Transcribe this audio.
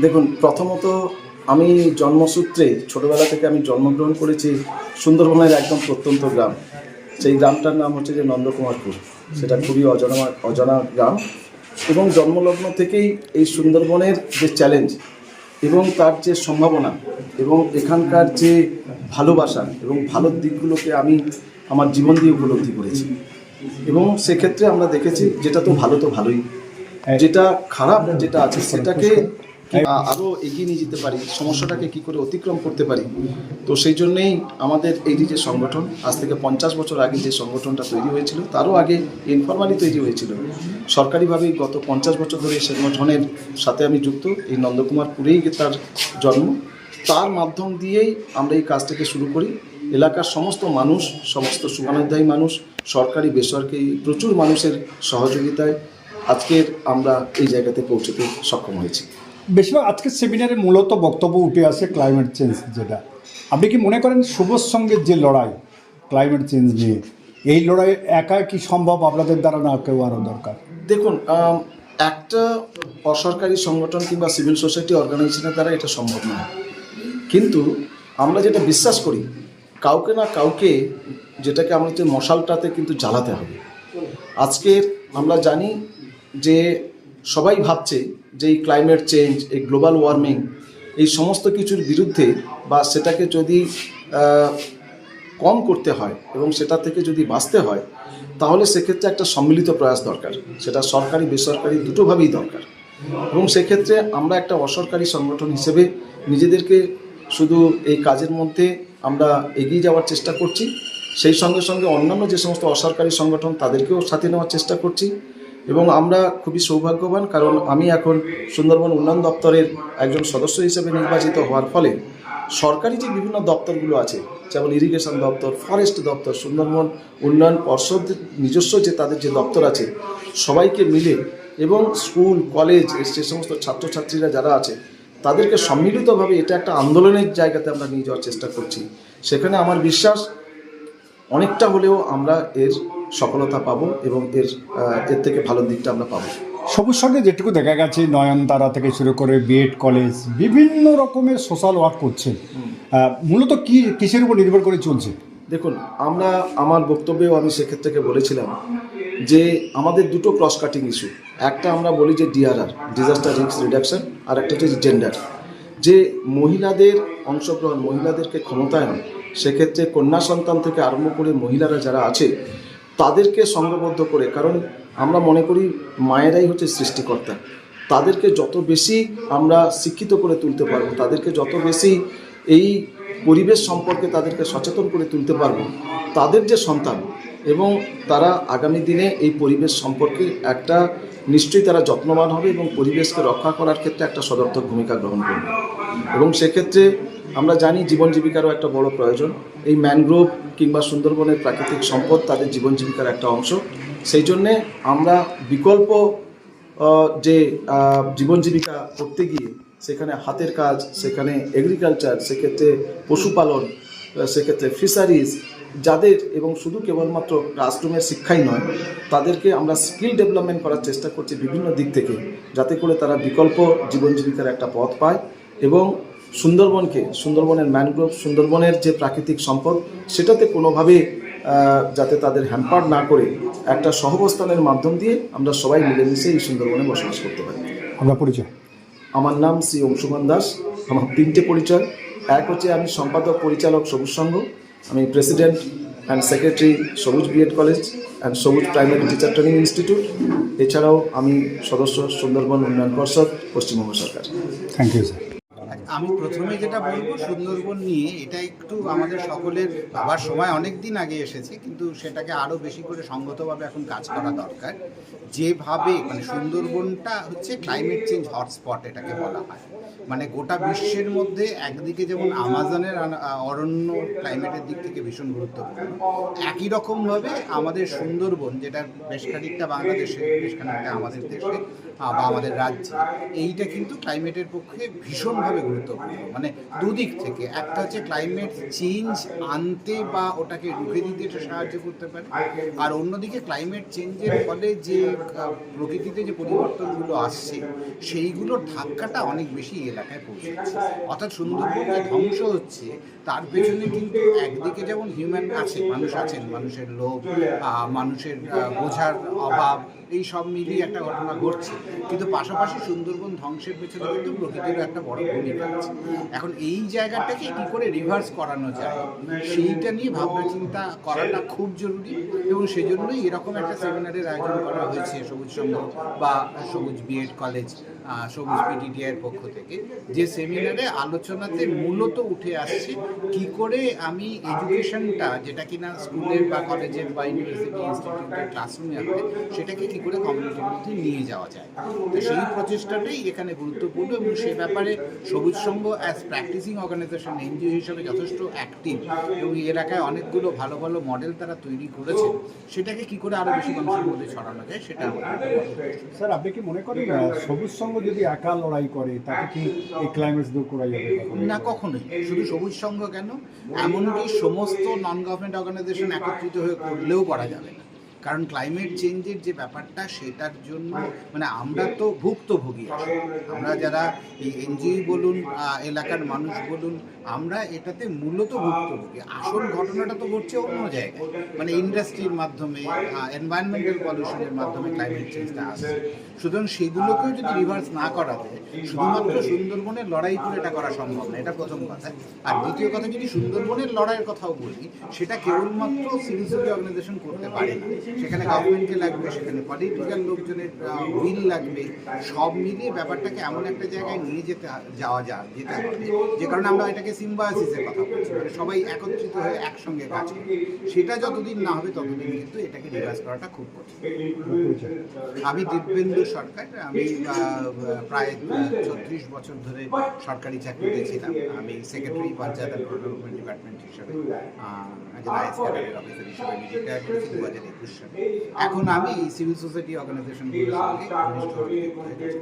দেখুন, প্রথমত আমি জন্মসূত্রে ছোটবেলা থেকে আমি জন্মগ্রহণ করেছি সুন্দরবনের একদম প্রত্যন্ত গ্রাম। সেই গ্রামটার নাম হচ্ছে যে নন্দকুমারপুর। সেটা খুবই অজানা অজানা গ্রাম এবং জন্মলগ্ন থেকেই এই সুন্দরবনের যে চ্যালেঞ্জ এবং তার যে সম্ভাবনা এবং এখানকার যে ভালোবাসা এবং ভালো দিকগুলোকে আমি আমার জীবন দিয়ে উপলব্ধি করেছি। এবং সেক্ষেত্রে আমরা দেখেছি যেটা তো ভালো তো ভালোই। যেটা খারাপ যেটা আছে সেটাকে কি আ- আরও এগিয়ে নিয়ে যেতে পারি সমস্যাটাকে কি করে অতিক্রম করতে পারি। তো সেই জন্যেই আমাদের এই যে সংগঠন আজ থেকে পঞ্চাশ বছর আগে যে সংগঠনটা তৈরি হয়েছিল তারও আগে ইনফরমালি তৈরি হয়েছিল। সরকারিভাবেই গত পঞ্চাশ বছর ধরে এই সংগঠনের সাথে আমি যুক্ত এই নন্দকুমার নন্দকুমারপুরেই তার জন্ম। তার মাধ্যম দিয়েই আমরা এই কাজটাকে শুরু করি। এলাকার সমস্ত মানুষ সমস্ত শুভানুধ্যায়ী মানুষ সরকারি বেসরকারি প্রচুর মানুষের সহযোগিতায় আজকের আমরা এই জায়গাতে পৌঁছতে সক্ষম হয়েছি। বেশিরভাগ আজকের সেমিনারে মূলত বক্তব্য উঠে আসে ক্লাইমেট চেঞ্জ যেটা। আপনি কি মনে করেন শুভর সঙ্গে যে লড়াই ক্লাইমেট চেঞ্জ নিয়ে, এই লড়াই একা কি সম্ভব? আপনাদের দ্বারা না কেউ আরও দরকার। দেখুন একটা অসরকারি সংগঠন কিংবা সিভিল সোসাইটি অর্গানাইজেশনের দ্বারা এটা সম্ভব নয়। কিন্তু আমরা যেটা বিশ্বাস করি, কাউকে না কাউকে যেটাকে আমরা মশালটাতে কিন্তু জ্বালাতে হবে। আজকের আমরা জানি যে সবাই ভাবছে যে এই ক্লাইমেট চেঞ্জ এই গ্লোবাল ওয়ার্মিং এই সমস্ত কিছুর বিরুদ্ধে বা সেটাকে যদি কম করতে হয় এবং সেটা থেকে যদি বাঁচতে হয়, তাহলে সেক্ষেত্রে একটা সম্মিলিত প্রয়াস দরকার। সেটা সরকারি, বেসরকারি দুটোভাবেই দরকার। এবং সেক্ষেত্রে আমরা একটা অসরকারি সংগঠন হিসেবে নিজেদেরকে শুধু এই কাজের মধ্যে আমরা এগিয়ে যাওয়ার চেষ্টা করছি। সেই সঙ্গে সঙ্গে অন্যান্য যে সমস্ত অসরকারি সংগঠন, তাদেরকেও সাথে নেওয়ার চেষ্টা করছি। এবং আমরা খুবই সৌভাগ্যবান কারণ আমি এখন সুন্দরবন উন্নয়ন দপ্তরের একজন সদস্য হিসেবে নির্বাচিত হওয়ার ফলে সরকারি যে বিভিন্ন দপ্তরগুলো আছে, যেমন ইরিগেশন দপ্তর ফরেস্ট দপ্তর, সুন্দরবন উন্নয়ন পর্ষদ নিজস্ব যে তাদের যে দপ্তর আছে, সবাইকে মিলে এবং স্কুল, কলেজ যে সমস্ত ছাত্রছাত্রীরা যারা আছে, তাদেরকে সম্মিলিতভাবে এটা একটা আন্দোলনের জায়গাতে আমরা নিয়ে যাওয়ার চেষ্টা করছি। সেখানে আমার বিশ্বাস, অনেকটা হলেও আমরা এর সফলতা পাবো এবং এর এর থেকে ভালো দিকটা আমরা পাবো। সবুজ সঙ্গে যেটুকু দেখা গেছে নয়নতারা থেকে শুরু করে বিএড কলেজ বিভিন্ন রকমের সোশ্যাল ওয়ার্ক করছেন আহ, মূলত কি কিসের উপর নির্ভর করে চলছে? দেখুন আমরা আমার বক্তব্যেও আমি সেক্ষেত্রে বলেছিলাম যে আমাদের দুটো ক্রস কাটিং ইস্যু একটা আমরা বলি যে ডিআরআর ডিজাস্টার রিস্ক রিডাকশন আর একটা হচ্ছে জেন্ডার যে মহিলাদের অংশগ্রহণ মহিলাদেরকে ক্ষমতায়ন সেক্ষেত্রে কন্যা সন্তান থেকে আরম্ভ করে মহিলারা যারা আছে তাদেরকে সংঘবদ্ধ করে, কারণ আমরা মনে করি মায়েরাই হচ্ছে সৃষ্টিকর্তা। তাদেরকে যত বেশি আমরা শিক্ষিত করে তুলতে পারব, তাদেরকে যত বেশি এই পরিবেশ সম্পর্কে তাদেরকে সচেতন করে তুলতে পারব, তাদের যে সন্তান এবং তারা আগামী দিনে এই পরিবেশ সম্পর্কে একটা নিশ্চয়ই তারা যত্নবান হবে এবং পরিবেশকে রক্ষা করার ক্ষেত্রে একটা সদর্থক ভূমিকা গ্রহণ করবে। এবং সেক্ষেত্রে আমরা জানি জীবন জীবিকারও একটা বড় প্রয়োজন। এই ম্যানগ্রোভ কিংবা সুন্দরবনের প্রাকৃতিক সম্পদ তাদের জীবন জীবিকার একটা অংশ। সেই জন্যে আমরা বিকল্প যে জীবন জীবিকা করতে গিয়ে সেখানে হাতের কাজ, সেখানে এগ্রিকালচার সেক্ষেত্রে পশুপালন সেক্ষেত্রে ফিশারিজ যাদের এবং শুধু কেবলমাত্র ক্লাসরুমের শিক্ষাই নয়, তাদেরকে আমরা স্কিল ডেভেলপমেন্ট করার চেষ্টা করছি বিভিন্ন দিক থেকে, যাতে করে তারা বিকল্প জীবন জীবিকার একটা পথ পায় এবং সুন্দরবনকে সুন্দরবনের ম্যানগ্রোভ সুন্দরবনের যে প্রাকৃতিক সম্পদ সেটাতে কোনোভাবে যাতে তাদের হ্যাম্পার না করে একটা সহবস্থানের মাধ্যম দিয়ে আমরা সবাই মিলেমিশে এই সুন্দরবনে বসবাস করতে পারি। আমরা পরিচয়? আমার নাম শ্রী অংশুমান দাস। আমার তিনটে পরিচয়। এক হচ্ছে আমি সম্পাদক পরিচালক সবুজ সংঘ। আমি president and secretary Sabuj B Ed college and Sabuj primary teacher training institute এছাড়াও আমি সদস্য সুন্দরবন উন্নয়ন পর্ষদ পশ্চিমবঙ্গ সরকার। থ্যাংক ইউ স্যার আমি প্রথমে যেটা বলব, সুন্দরবন নিয়ে এটা একটু আমাদের সকলের ভাবার সময় অনেক দিন আগে এসেছে, কিন্তু সেটাকে আরও বেশি করে সঙ্গতভাবে এখন কাজ করা দরকার। যেভাবে মানে সুন্দরবনটা হচ্ছে ক্লাইমেট চেঞ্জ হটস্পট এটাকে বলা হয়। মানে গোটা বিশ্বের মধ্যে একদিকে যেমন আমাজনের অরণ্য ক্লাইমেটের দিক থেকে ভীষণ গুরুত্বপূর্ণ, একই রকমভাবে আমাদের সুন্দরবন, যেটা বেশ খানিকটা বাংলাদেশে, বেশ খানিকটা আমাদের দেশে বা আমাদের রাজ্যে। এইটা কিন্তু ক্লাইমেটের পক্ষে ভীষণভাবে গুরুত্বপূর্ণ। মানে দুদিক থেকে, একটা হচ্ছে ক্লাইমেট চেঞ্জ আনতে বা ওটাকে রুখে দিতে এটা সাহায্য করতে পারে, আর অন্যদিকে ক্লাইমেট চেঞ্জের ফলে যে প্রকৃতিতে যে পরিবর্তনগুলো আসছে সেইগুলোর ধাক্কাটা অনেক বেশি এলাকায় পৌঁছাচ্ছে অর্থাৎ সুন্দরবন যে ধ্বংস হচ্ছে, তার পেছনে কিন্তু একদিকে যেমন হিউম্যান আছে, মানুষ আছেন, মানুষের লোভ মানুষের বোঝার অভাব এই সব মিলিয়ে একটা ঘটনা ঘটছে। কিন্তু পাশাপাশি সুন্দরবন ধ্বংসের পেছনে কিন্তু প্রকৃতির একটা বড় ভূমিকা আছে। এখন এই জায়গাটাকে কি করে রিভার্স করানো যায়? সেইটা নিয়ে ভাবনা চিন্তা করাটা খুব জরুরি এবং সেজন্যই এরকম একটা সেমিনারের আয়োজন করা হয়েছে সবুজ সংঘ বা সবুজ বিএড কলেজ সবুজ পিটিটিআইয়ের পক্ষ থেকে। যে সেমিনারে আলোচনাতে মূলত উঠে আসছে কি করে আমি এডুকেশনটা যেটা কিনা স্কুলের বা কলেজের বা ইউনিভার্সিটি ইনস্টিটিউটের ক্লাসরুমে হবে সেটাকে কি করে কমিউনিটির মধ্যে নিয়ে যাওয়া যায়। তো সেই প্রচেষ্টাটাই এখানে গুরুত্বপূর্ণ এবং সে ব্যাপারে Sabuj Sangha as practicing organisation NGO হিসেবে যথেষ্ট অ্যাক্টিভ এবং এই এলাকায় অনেকগুলো ভালো ভালো মডেল তারা তৈরি করেছে সেটাকে কি করে আরও বেশি মানুষের মধ্যে ছড়ানো যায় সেটা। স্যার আপনি কি মনে করেন সবুজ সংঘ যদি একা লড়াই করে তাকে কি এই ক্লাইমেট দূর করা যাবে না কখনোই। শুধু সবুজ সংঘ কেন? এমনকি সমস্ত নন গভর্নমেন্ট অর্গানাইজেশন একত্রিত হয়ে করলেও করা যাবে না। কারণ ক্লাইমেট চেঞ্জের যে ব্যাপারটা, সেটার জন্য মানে আমরা তো ভুক্তভোগী আমরা যারা এই এনজিও বলুন এলাকার মানুষ বলুন আমরা এটাতে মূলত ভুক্তভোগী আসল ঘটনাটা তো ঘটছে অন্য জায়গায়। মানে ইন্ডাস্ট্রির মাধ্যমে এনভায়রনমেন্টাল পলিউশনের মাধ্যমে ক্লাইমেট চেঞ্জটা আসছে। সুতরাং সেগুলোকেও যদি রিভার্স না করা যায়, শুধুমাত্র সুন্দরবনের লড়াই করে এটা করা সম্ভব না, এটা প্রথম কথা। আর দ্বিতীয় কথা, যদি সুন্দরবনের লড়াইয়ের কথাও বলি, সেটা কেবলমাত্র সিভিল অর্গানাইজেশন করতে পারে না। সেখানে গভর্নমেন্টকে লাগবে, সেখানে পলিটিক্যাল লোকজনের উইল লাগবে। সব মিলিয়ে ব্যাপারটাকে এমন একটা জায়গায় নিয়ে যেতে, যাওয়া যায় যেতে হবে। যে কারণে আমরা এটাকে সিম্বায়াসিসের কথা বলছি মানে সবাই একত্রিত হয়ে একসঙ্গে কাজ করবে সেটা যতদিন না হবে ততদিন কিন্তু এটাকে রিভার্স করাটা খুব কঠিন। আমি দিব্যেন্দু সরকার, আমি প্রায় ছত্রিশ বছর ধরে সরকারি চাকরিতে ছিলাম। আমি secretary panchayat and development department হিসেবে এখন আমি সিভিল সোসাইটি অর্গানাইজেশনগুলোর সঙ্গে গেছি।